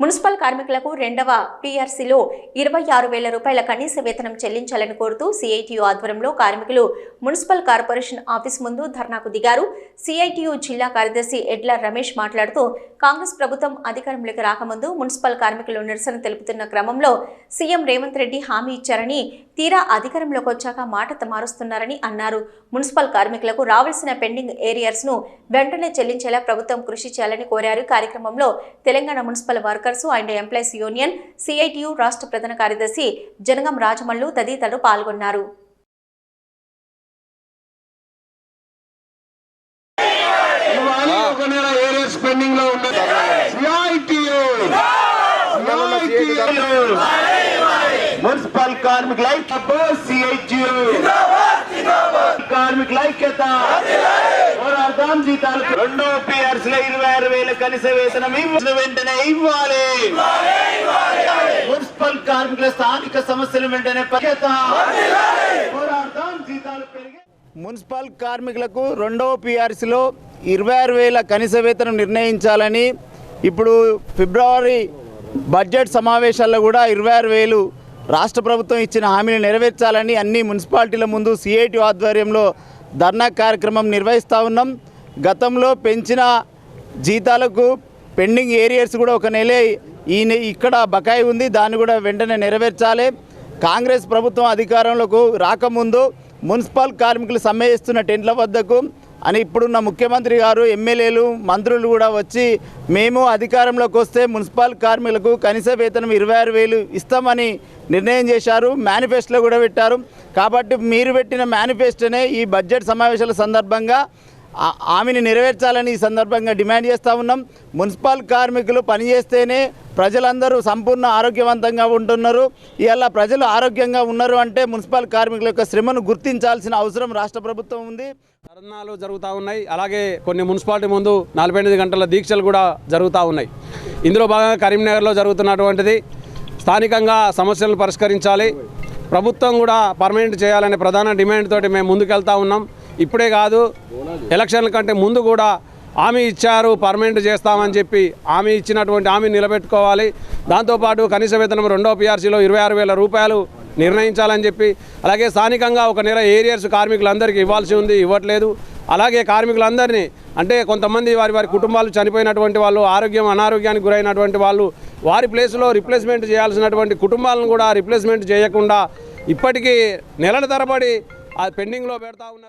Municipal కార్మికులకు రెండవ పీఆర్సీలో ఇరవై ఆరు వేల రూపాయల కనీస వేతనం చెల్లించాలని కోరుతూ సిఐటియు ఆధ్వర్యంలో కార్మికులు మున్సిపల్ కార్పొరేషన్ ఆఫీస్ ముందు ధర్నాకు దిగారు. సిఐటియు జిల్లా కార్యదర్శి ఎడ్ల రమేష్ మాట్లాడుతూ కాంగ్రెస్ ప్రభుత్వం అధికారంలోకి రాకముందు మున్సిపల్ కార్మికులు నిరసన తెలుపుతున్న క్రమంలో సీఎం రేవంత్ రెడ్డి హామీ ఇచ్చారని తీరా అధికారంలోకి వచ్చాక మాట మారుస్తున్నారని అన్నారు. మున్సిపల్ కార్మికులకు రావాల్సిన పెండింగ్ ఏరియర్స్ను వెంటనే చెల్లించేలా ప్రభుత్వం కృషి చేయాలని కోరారు. కార్యక్రమంలో Telangana municipal workers and employees union CITU రాష్ట్ర ప్రధాన కార్యదర్శి జనగం రాజమల్లు తదితరులు పాల్గొన్నారు. మున్సిపల్ కార్మికుల కార్మికుల ఐక్యత జీతాలు రెండో పిఆర్స్లో ఇరవై ఆరు వేల కనీస వేతనం ఇవ్వాలి వెంటనే ఇవ్వాలి. మున్సిపల్ కార్మికుల స్థానిక సమస్యలు వెంటనే పోరాడదాం జీతాలు పెరిగి మున్సిపల్ కార్మికులకు రెండవ పిఆర్సీలో ఇరవై ఆరు వేల కనీస వేతనం నిర్ణయించాలని ఇప్పుడు ఫిబ్రవరి బడ్జెట్ సమావేశాల్లో కూడా ఇరవై ఆరు వేలు రాష్ట్ర ప్రభుత్వం ఇచ్చిన హామీని నెరవేర్చాలని అన్ని మున్సిపాలిటీల ముందు సిఐటి ఆధ్వర్యంలో ధర్నా కార్యక్రమం నిర్వహిస్తూ ఉన్నాం. గతంలో పెంచిన జీతాలకు పెండింగ్ ఏరియర్స్ కూడా ఒక నెల ఈ నె- ఇక్కడ బకాయి ఉంది. దాన్ని కూడా వెంటనే నెరవేర్చాలి. కాంగ్రెస్ ప్రభుత్వం అధికారంలోకి రాకముందు మున్సిపల్ కార్మికులు సమ్మె చేస్తున్న టెంట్ల వద్దకు అని ఇప్పుడున్న ముఖ్యమంత్రి గారు ఎమ్మెల్యేలు మంత్రులు కూడా వచ్చి మేము అధికారంలోకి వస్తే మున్సిపల్ కార్మికులకు కనీస వేతనం ఇరవై ఆరు వేలు ఇస్తామని నిర్ణయం చేశారు. మేనిఫెస్టోలో కూడా పెట్టారు. కాబట్టి మీరు పెట్టిన మేనిఫెస్టోనే ఈ బడ్జెట్ సమావేశాల సందర్భంగా ఆమెని నెరవేర్చాలని ఈ సందర్భంగా డిమాండ్ చేస్తూ ఉన్నాం. మున్సిపల్ కార్మికులు పనిచేస్తేనే ప్రజలందరూ సంపూర్ణ ఆరోగ్యవంతంగా ఉంటున్నారు. ఇలా ప్రజలు ఆరోగ్యంగా ఉన్నారు అంటే మున్సిపల్ కార్మికుల యొక్క శ్రమను గుర్తించాల్సిన అవసరం రాష్ట్ర ప్రభుత్వం ఉంది. ధర్నాలు జరుగుతూ ఉన్నాయి. అలాగే కొన్ని మున్సిపాలిటీ ముందు నలభై ఎనిమిది గంటల దీక్షలు కూడా జరుగుతూ ఉన్నాయి. ఇందులో భాగంగా కరీంనగర్లో జరుగుతున్నటువంటిది. స్థానికంగా సమస్యలను పరిష్కరించాలి. ప్రభుత్వం కూడా పర్మనెంట్ చేయాలనే ప్రధాన డిమాండ్ తోటి మేము ముందుకెళ్తా ఉన్నాం. ఇప్పుడే కాదు ఎలక్షన్ల కంటే ముందు కూడా హామీ ఇచ్చారు పర్మనెంట్ చేస్తామని చెప్పి హామీ ఇచ్చినటువంటి హామీ నిలబెట్టుకోవాలి. దాంతోపాటు కనీస వేతనం రెండో పిఆర్సీలో ఇరవై ఆరు వేల రూపాయలు నిర్ణయించాలని చెప్పి అలాగే స్థానికంగా ఒక నెల ఏరియర్స్ కార్మికులందరికీ ఇవ్వాల్సి ఉంది ఇవ్వట్లేదు. అలాగే కార్మికులందరినీ అంటే కొంతమంది వారి వారి కుటుంబాలు చనిపోయినటువంటి వాళ్ళు ఆరోగ్యం అనారోగ్యానికి గురైనటువంటి వాళ్ళు వారి ప్లేస్లో రిప్లేస్మెంట్ చేయాల్సినటువంటి కుటుంబాలను కూడా రిప్లేస్మెంట్ చేయకుండా ఇప్పటికీ నెలల తరబడి ఆ పెండింగ్లో పెడతా ఉన్నారు.